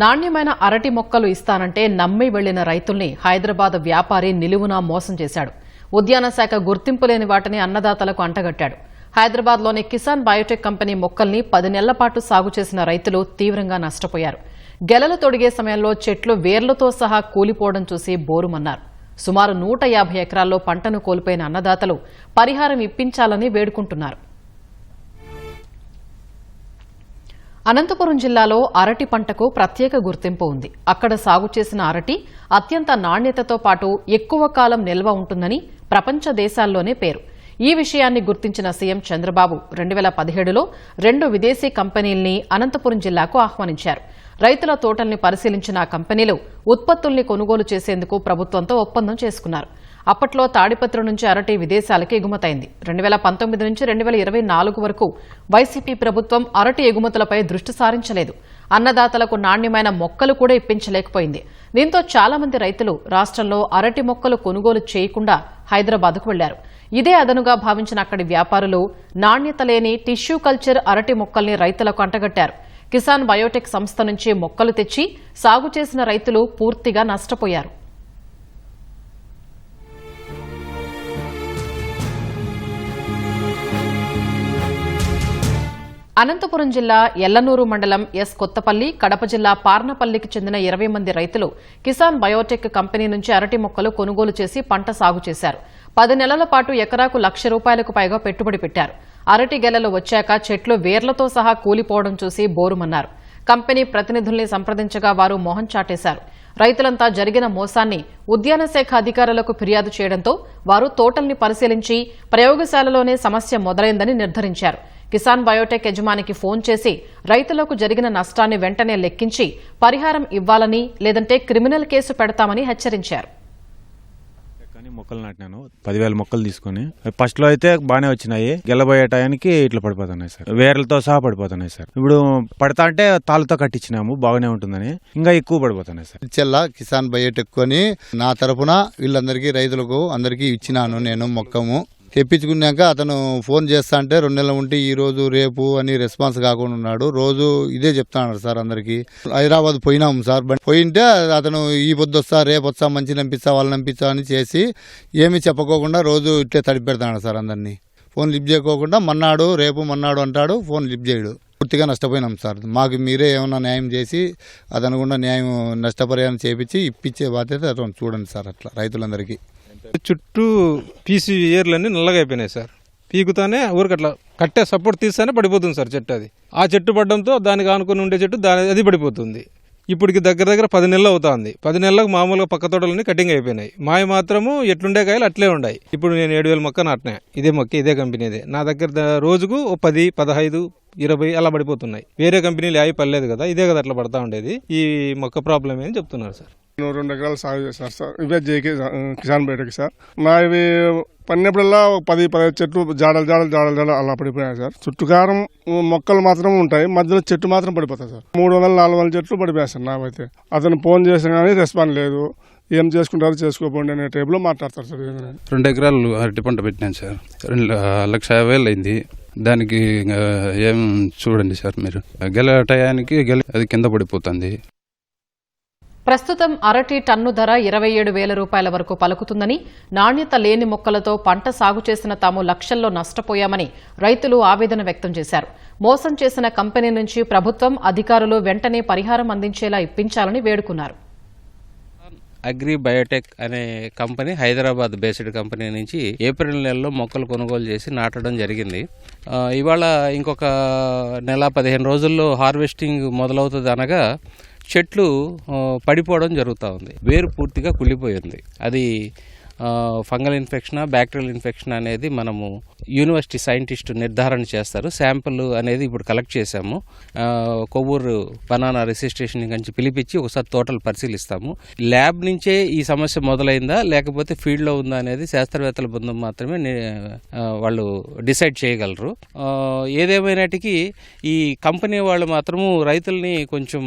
నాణ్యమైన అరటి మొక్కలు ఇస్తానంటే నమ్మి వెళ్ళిన రైతుల్ని హైదరాబాద్ వ్యాపారి నిలువునా మోసం చేశాడు. ఉద్యాన శాఖ గుర్తింపు లేని వాటిని అన్నదాతలకు అంటగట్టాడు. హైదరాబాద్లోని కిసాన్ బయోటెక్ కంపెనీ మొక్కల్ని పది నెలల పాటు సాగు చేసిన రైతులు తీవ్రంగా నష్టపోయారు. గెలలు తొడిగే సమయంలో చెట్లు వేర్లతో సహా కూలిపోవడం చూసి బోరుమన్నారు. సుమారు నూట యాభై ఎకరాల్లో పంటను కోల్పోయిన అన్నదాతలు పరిహారం ఇప్పించాలని వేడుకుంటున్నారు. అనంతపురం జిల్లాలో అరటి పంటకు ప్రత్యేక గుర్తింపు ఉంది. అక్కడ సాగు చేసిన అరటి అత్యంత నాణ్యతతో పాటు ఎక్కువ కాలం నిల్వ ఉంటుందని ప్రపంచ దేశాల్లోనే పేరు. ఈ విషయాన్ని గుర్తించిన సీఎం చంద్రబాబు రెండు వేల పదిహేడులో రెండు విదేశీ కంపెనీల్ని అనంతపురం జిల్లాకు ఆహ్వానించారు. రైతుల తోటల్ని పరిశీలించిన ఆ కంపెనీలు ఉత్పత్తుల్ని కొనుగోలు చేసేందుకు ప్రభుత్వంతో ఒప్పందం చేసుకున్నారు. అప్పట్లో తాడిపత్రి నుంచి అరటి విదేశాలకు ఎగుమతైంది. రెండు వేల పంతొమ్మిది నుంచి రెండు వేల ఇరవై నాలుగు వరకు వైసీపీ ప్రభుత్వం అరటి ఎగుమతులపై దృష్టి సారించలేదు. అన్నదాతలకు నాణ్యమైన మొక్కలు కూడా ఇప్పించలేకపోయింది. దీంతో చాలా మంది రైతులు రాష్ట్రంలో అరటి మొక్కలు కొనుగోలు చేయకుండా హైదరాబాద్కు వెళ్ళారు. ఇదే అదనుగా భావించిన అక్కడి వ్యాపారులు నాణ్యత లేని టిష్యూ కల్చర్ అరటి మొక్కల్ని రైతులకు అంటగట్టారు. కిసాన్ బయోటెక్ సంస్థ నుంచి మొక్కలు తెచ్చి సాగు చేసిన రైతులు పూర్తిగా నష్టపోయారు. అనంతపురం జిల్లా ఎల్లనూరు మండలం ఎస్ కొత్తపల్లి కడప జిల్లా పార్నపల్లికి చెందిన ఇరవై మంది రైతులు కిసాన్ బయోటెక్ కంపెనీ నుంచి అరటి మొక్కలు కొనుగోలు చేసి పంట సాగు చేశారు. పది నెలల పాటు ఎకరాకు లక్ష రూపాయలకు పైగా పెట్టుబడి పెట్టారు. అరటి గెలలు వచ్చాక చెట్లు వేర్లతో సహా కూలిపోవడం చూసి బోరుమన్నారు. కంపెనీ ప్రతినిధుల్ని సంప్రదించగా వారు మొహం చాటేశారు. రైతులంతా జరిగిన మోసాన్ని ఉద్యాన శాఖ అధికారులకు ఫిర్యాదు చేయడంతో వారు తోటల్ని పరిశీలించి ప్రయోగశాలలోనే సమస్య మొదలైందని నిర్ధారించారు. కిసాన్ బయోటెక్ యజమానికి ఫోన్ చేసి రైతులకు జరిగిన నష్టాన్ని వెంటనే లెక్కించి పరిహారం ఇవ్వాలని లేదంటే క్రిమినల్ కేసు పెడతామని హెచ్చరించారు. కానీ మొక్కలు నాటినాను. పదివేల మొక్కలు తీసుకొని ఫస్ట్లో అయితే బాగానే వచ్చినాయి. గెలబోయే టయానికి ఇట్లా పడిపోతున్నాయి సార్. వేర్లతో సహా పడిపోతున్నాయి సార్. ఇప్పుడు పడతా అంటే తాళ్ళతో కట్టించినాము బాగానే ఉంటుందని. ఇంకా ఎక్కువ పడిపోతున్నాయి సార్. చెల్ల కిసాన్ బయోటెక్ అని నా తరపున వీళ్ళందరికీ రైతులకు అందరికీ ఇచ్చినాను నేను మొక్కము. తెప్పించుకున్నాక అతను ఫోన్ చేస్తా అంటే రెండు నెలలు ఉంటే ఈ రోజు రేపు అని రెస్పాన్స్ కాకుండా ఉన్నాడు. రోజు ఇదే చెప్తాడు సార్ అందరికి. హైదరాబాద్ పోయినాము సార్. పోయింటే అతను ఈ పొద్దు వస్తా రేపు వస్తా మంచి నంపిస్తా వాళ్ళని నంపిస్తా అని చేసి ఏమీ చెప్పకోకుండా రోజు ఇట్లే తడిపెడతాడు సార్ అందరినీ. ఫోన్ లిఫ్ట్ చేయకోకుండా మన్నాడు రేపు మన్నాడు అంటాడు ఫోన్ లిఫ్ట్ చేయడు. పూర్తిగా నష్టపోయినాం సార్. మాకు మీరే ఏమన్నా న్యాయం చేసి అతను న్యాయం నష్టపరిహారం చేపించి ఇప్పించే బాధ్యత అతను చూడండి సార్ అట్లా రైతులందరికీ. చుట్టూ పీసీ ఏర్లన్నీ నల్లగా అయిపోయినాయి సార్. పీకుతానే ఊరికి అట్లా కట్టే సపోర్ట్ తీస్తానే పడిపోతుంది సార్ చెట్టు అది. ఆ చెట్టు పడడంతో దానికి ఆనుకుని ఉండే చెట్టు దాని అది పడిపోతుంది. ఇప్పటికి దగ్గర దగ్గర పది నెలలు అవుతుంది. పది నెలలకు మామూలుగా పక్క తోటలన్నీ కటింగ్ అయిపోయినాయి. మాయ మాత్రము ఎట్లుండే కాయలు అట్లే ఉన్నాయి ఇప్పుడు నేను ఏడు వేల మొక్క నాటినా. ఇదే మొక్క ఇదే కంపెనీదే నా దగ్గర రోజుకు ఓ పది పదహైదు ఇరవై అలా పడిపోతున్నాయి. వేరే కంపెనీలు అయి పర్లేదు కదా ఇదే కదా అట్లా పడతా ఉండేది. ఈ మొక్క ప్రాబ్లం అని చెప్తున్నారు సార్? రెండు ఎకరాలు సాగు చేస్తారు సార్. ఇవే జేకే కిసాన్ బయటకి సార్. మావి పన్నెప్పుడల్లా పది పదిహేను చెట్లు జాడలు జాడలు జాడలు జాడలు అలా పడిపోయాయి సార్. చుట్టుకారం మొక్కలు మాత్రం ఉంటాయి. మధ్యలో చెట్టు మాత్రం పడిపోతాయి సార్. మూడు వందల నాలుగు వందల చెట్లు పడిపోయాయి సార్ నావైతే. అతను ఫోన్ చేసిన కానీ రెస్పాన్స్ లేదు. ఏం చేసుకుంటారో చేసుకోపోండి అనే టైప్లో మాట్లాడతారు సార్ రెండు ఎకరాలు అరటి పంట పెట్టినాను సార్. రెండు లక్ష యాభై వేలు అయింది. దానికి ఇంకా ఏం చూడండి సార్ మీరు. గెల టయానికి గెల అది కింద పడిపోతుంది. ప్రస్తుతం అరటి టన్ను ధర ఇరవై ఏడు వేల రూపాయల వరకు పలుకుతుందని నాణ్యత లేని మొక్కలతో పంట సాగు చేసిన తాము లక్షల్లో నష్టపోయామని రైతులు ఆవేదన వ్యక్తం చేశారు. మోసం చేసిన కంపెనీ నుంచి ప్రభుత్వం అధికారులు వెంటనే పరిహారం అందించేలా ఇప్పించాలని వేడుకున్నారు. అగ్రి బయోటెక్ అనే కంపెనీ హైదరాబాద్ బేస్డ్ కంపెనీ నుంచి ఏప్రిల్ నెలలో మొక్కలు కొనుగోలు చేసి నాటడం జరిగింది. ఇవాళ ఇంకొక నెల పదిహేను రోజుల్లో హార్వెస్టింగ్ మొదలవుతుంది అనగా చెట్లు పడిపోవడం జరుగుతూ ఉంది. వేరు పూర్తిగా కుళ్ళిపోయింది. అది ఫంగల్ ఇన్ఫెక్షన్ బ్యాక్టీరియల్ ఇన్ఫెక్షన్ అనేది మనము యూనివర్సిటీ సైంటిస్ట్ నిర్ధారణ చేస్తారు. శాంపుల్ అనేది ఇప్పుడు కలెక్ట్ చేశాము. కొవ్వూరు బనానా రిజిస్ట్రేషన్ నుంచి పిలిపించి ఒకసారి తోటలు పరిశీలిస్తాము. ల్యాబ్ నుంచే ఈ సమస్య మొదలైందా లేకపోతే ఫీల్డ్లో ఉందా అనేది శాస్త్రవేత్తల బృందం మాత్రమే వాళ్ళు డిసైడ్ చేయగలరు. ఏదేమైనటికీ ఈ కంపెనీ వాళ్ళు మాత్రము రైతుల్ని కొంచెం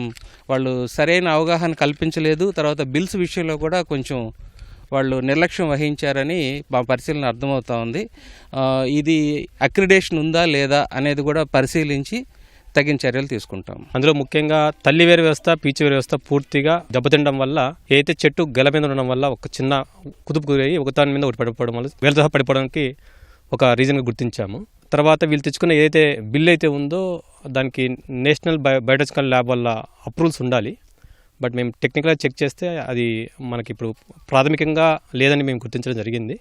వాళ్ళు సరైన అవగాహన కల్పించలేదు. తర్వాత బిల్స్ విషయంలో కూడా కొంచెం వాళ్ళు నిర్లక్ష్యం వహించారని మా పరిశీలన అర్థమవుతా ఉంది. ఇది అక్రిడేషన్ ఉందా లేదా అనేది కూడా పరిశీలించి తగిన చర్యలు తీసుకుంటాం అందులో ముఖ్యంగా తల్లి వేరు వ్యవస్థ పీచు వేరు వ్యవస్థ పూర్తిగా దెబ్బతినడం వల్ల ఏదైతే చెట్టు గెల మీద ఉండడం వల్ల ఒక చిన్న కుదుపు గురయ్యి ఒక దాని మీద ఒకటి పడిపోవడం వల్ల వేరే పడిపోవడానికి ఒక రీజన్గా గుర్తించాము. తర్వాత వీళ్ళు తెచ్చుకున్న ఏదైతే బిల్ అయితే ఉందో దానికి నేషనల్ బయో బయోటెక్నికల్ ల్యాబ్ వల్ల అప్రూవల్స్ ఉండాలి. బట్ మేము టెక్నికల్గా చెక్ చేస్తే అది మనకి ఇప్పుడు ప్రాథమికంగా లేదని మేము గుర్తించడం జరిగింది.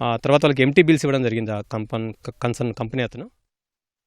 ఆ తర్వాత వాళ్ళకి ఎంటీ బిల్స్ ఇవ్వడం జరిగింది ఆ కంపన్ కన్సర్న్ కంపెనీ అతను.